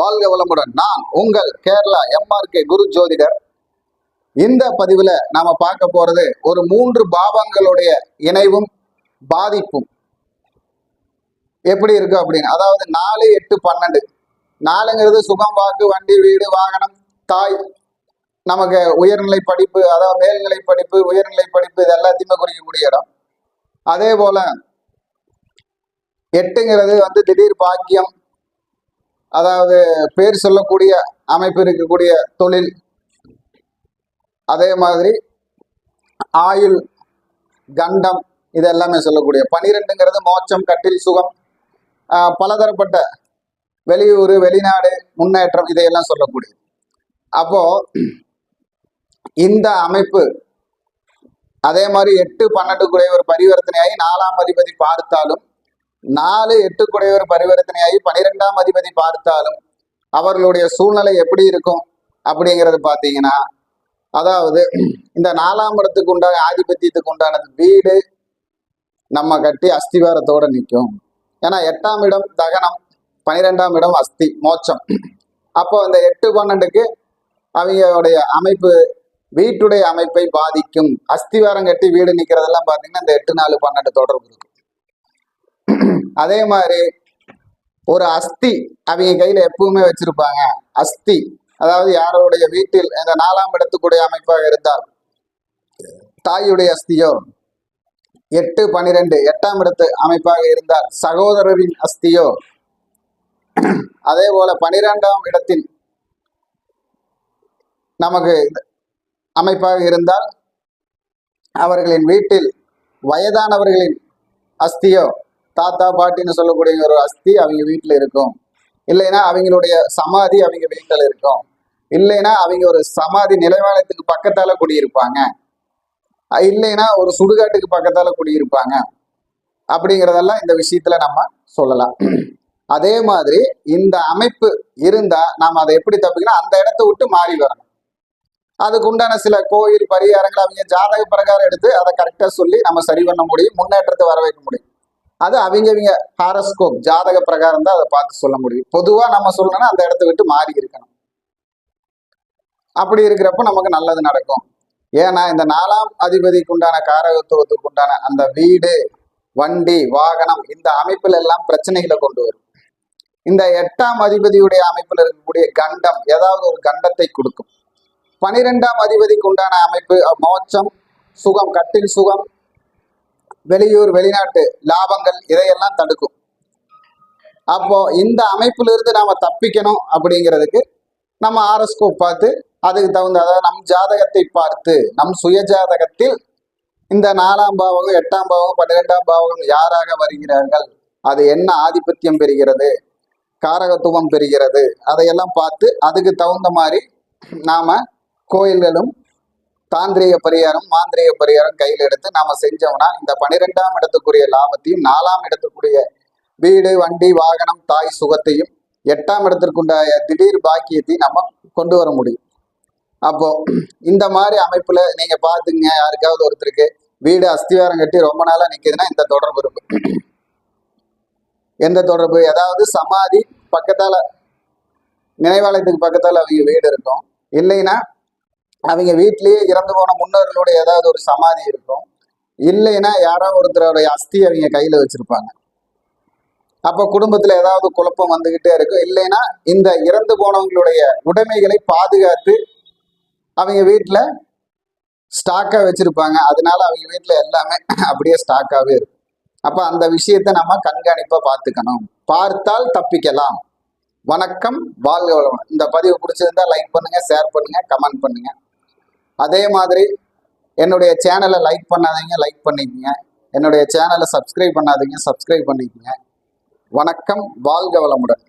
வாழ்க வளமுடன். நான் உங்கள் கேரளா எம்ஆர்கே குரு ஜோதிடர். இந்த பதிவுல நாம பார்க்க போறது ஒரு மூன்று பாவங்களுடைய இணைவும் பாதிப்பும். எப்படி இருக்கு அப்படின்னு? அதாவது நாலு எட்டு பன்னெண்டு. நாலுங்கிறது சுகம் வாக்கு வண்டி வீடு வாகனம் தாய். நமக்கு உயர்நிலை படிப்பு அதாவது மேல்நிலை படிப்பு உயர்நிலை படிப்பு இது எல்லாத்தையுமே குறிக்கக்கூடிய இடம். அதே போல எட்டுங்கிறது வந்து திடீர் பாக்கியம் அதாவது பேர் சொல்லக்கூடிய அமைப்பு இருக்கக்கூடிய தொழில். அதே மாதிரி ஆயுள் கண்டம் இது எல்லாமே சொல்லக்கூடிய. பனிரெண்டுங்கிறது மோட்சம் கட்டில் சுகம். பலதரப்பட்ட வெளியூர் வெளிநாடு முன்னேற்றம் இதையெல்லாம் சொல்லக்கூடிய. அப்போ இந்த அமைப்பு அதே மாதிரி எட்டு பன்னெண்டுக்குடைய ஒரு பரிவர்த்தனையாகி நாலாம் அதிபதி பார்த்தாலும் நாலு எட்டு ஒரு பரிவர்த்தனையாகி பனிரெண்டாம் அதிபதி பார்த்தாலும் அவர்களுடைய சூழ்நிலை எப்படி இருக்கும் அப்படிங்கிறது பார்த்தீங்கன்னா அதாவது இந்த நாலாம் இடத்துக்கு உண்டான ஆதிபத்தியத்துக்கு உண்டானது வீடு நம்ம கட்டி அஸ்திவாரத்தோட நிற்கும். ஏன்னா எட்டாம் இடம் தகனம் பனிரெண்டாம் இடம் அஸ்தி மோட்சம். அப்போ அந்த எட்டு பன்னெண்டுக்கு அவங்களுடைய அமைப்பு வீட்டுடைய அமைப்பை பாதிக்கும். அஸ்திவாரம் கட்டி வீடு நிற்கிறதெல்லாம் பார்த்தீங்கன்னா இந்த எட்டு நாலு பன்னெண்டு தொடர்பு அதே மாதிரி ஒரு அஸ்தி அவங்க கையில எப்பவுமே வச்சிருப்பாங்க. அஸ்தி. அதாவது யாரோடைய வீட்டில் இந்த நாலாம் இடத்துக்குடைய அமைப்பாக இருந்தால் தாயுடைய அஸ்தியோ எட்டு பனிரெண்டு எட்டாம் இடத்து அமைப்பாக இருந்தால் சகோதரரின் அஸ்தியோ அதே போல பனிரெண்டாம் இடத்தில் நமக்கு அமைப்பாக இருந்தால் அவர்களின் வீட்டில் வயதானவர்களின் அஸ்தியோ தாத்தா பாட்டின்னு சொல்லக்கூடிய ஒரு அஸ்தி அவங்க வீட்டில் இருக்கும். இல்லைன்னா அவங்களுடைய சமாதி அவங்க வீட்டில் இருக்கும். இல்லைன்னா அவங்க ஒரு சமாதி நிலைவாளத்துக்கு பக்கத்தால குடியிருப்பாங்க. இல்லைன்னா ஒரு சுடுகாட்டுக்கு பக்கத்தால குடியிருப்பாங்க. அப்படிங்கிறதெல்லாம் இந்த விஷயத்துல நம்ம சொல்லலாம். அதே மாதிரி இந்த அமைப்பு இருந்தா நாம் அதை எப்படி தப்பிக்கணும்? அந்த இடத்த விட்டு மாறி வரணும். அதுக்கு உண்டான சில கோயில் பரிகாரங்கள் அவங்க ஜாதக பிரகாரம் எடுத்து அதை கரெக்டாக சொல்லி நம்ம சரி பண்ண முடியும் முன்னேற்றத்தை வர வைக்க முடியும். அது அவங்க அவங்க ஹாரஸ்கோப் ஜாதக பிரகாரம் தான் அதை பார்த்து சொல்ல முடியும். பொதுவா நம்ம சொல்லணும்னா அந்த இடத்த விட்டு மாறி இருக்கணும். அப்படி இருக்கிறப்ப நமக்கு நல்லது நடக்கும். ஏன்னா இந்த நாலாம் அதிபதிக்கு உண்டான காரகத்துவத்துக்கு உண்டான அந்த வீடு வண்டி வாகனம் இந்த அமைப்புல எல்லாம் பிரச்சனைகளை கொண்டு வரும். இந்த எட்டாம் அதிபதியுடைய அமைப்புல இருக்கக்கூடிய கண்டம் ஏதாவது ஒரு கண்டத்தை கொடுக்கும். பனிரெண்டாம் அதிபதிக்கு உண்டான அமைப்பு மோச்சம் மோட்சம் சுகம் கட்டில் சுகம் வெளியூர் வெளிநாட்டு லாபங்கள் இதையெல்லாம் தடுக்கும். அப்போ இந்த அமைப்புல இருந்து நாம தப்பிக்கணும் அப்படிங்கிறதுக்கு நம்ம ஆரஸ்கோப் பார்த்து அதுக்கு தகுந்த அதாவது நம் ஜாதகத்தை பார்த்து நம் சுய ஜாதகத்தில் இந்த நாலாம் பாவகம் எட்டாம் பாவகம் பன்னிரெண்டாம் பாவகம் யாராக வருகிறார்கள் அது என்ன ஆதிபத்தியம் பெறுகிறது காரகத்துவம் பெறுகிறது அதையெல்லாம் பார்த்து அதுக்கு தகுந்த மாதிரி நாம கோயில்களும் தாந்திரிக பரிகாரம் மாந்திரிக பரிகாரம் கையில் எடுத்து நாம செஞ்சோம்னா இந்த பனிரெண்டாம் இடத்துக்குரிய லாபத்தையும் நாலாம் இடத்துக்குரிய வீடு வண்டி வாகனம் தாய் சுகத்தையும் எட்டாம் இடத்திற்குண்டாய திடீர் பாக்கியத்தையும் நம்ம கொண்டு வர முடியும். அப்போ இந்த மாதிரி அமைப்புல நீங்க பாத்துங்க யாருக்காவது ஒருத்தருக்கு வீடு அஸ்திவாரம் கட்டி ரொம்ப நாளா நிக்குதுன்னா இந்த தொடர்பு இருக்கும் எந்த தொடர்பு? ஏதாவது சமாதி பக்கத்தால நினைவாலயத்துக்கு பக்கத்தால அவங்க வீடு இருக்கும். இல்லைன்னா அவங்க வீட்லயே இறந்து போன முன்னோர்களுடைய ஏதாவது ஒரு சமாதி இருக்கும். இல்லைன்னா யாரோ ஒருத்தரோடைய அஸ்தி அவங்க கையில வச்சிருப்பாங்க. அப்ப குடும்பத்துல ஏதாவது குழப்பம் வந்துகிட்டே இருக்கும். இல்லைன்னா இந்த இறந்து போனவங்களுடைய உடைமைகளை பாதுகாத்து அவங்க வீட்டுல ஸ்டாக்கா வச்சிருப்பாங்க. அதனால அவங்க வீட்டுல எல்லாமே அப்படியே ஸ்டாக்காவே இருக்கும். அப்ப அந்த விஷயத்தை நம்ம கண்காணிப்பா பார்த்துக்கணும். பார்த்தால் தப்பிக்கலாம். வணக்கம் வாழ்க வளமுடன். இந்த பதிவு பிடிச்சிருந்தா லைக் பண்ணுங்க ஷேர் பண்ணுங்க கமெண்ட் பண்ணுங்க. அதே மாதிரி என்னுடைய சேனலை லைக் பண்ணாதீங்க லைக் பண்ணிக்கங்க. என்னுடைய சேனலை சப்ஸ்கிரைப் பண்ணாதீங்க சப்ஸ்கிரைப் பண்ணிக்கங்க. வணக்கம் வாழ்க வளமுடன்.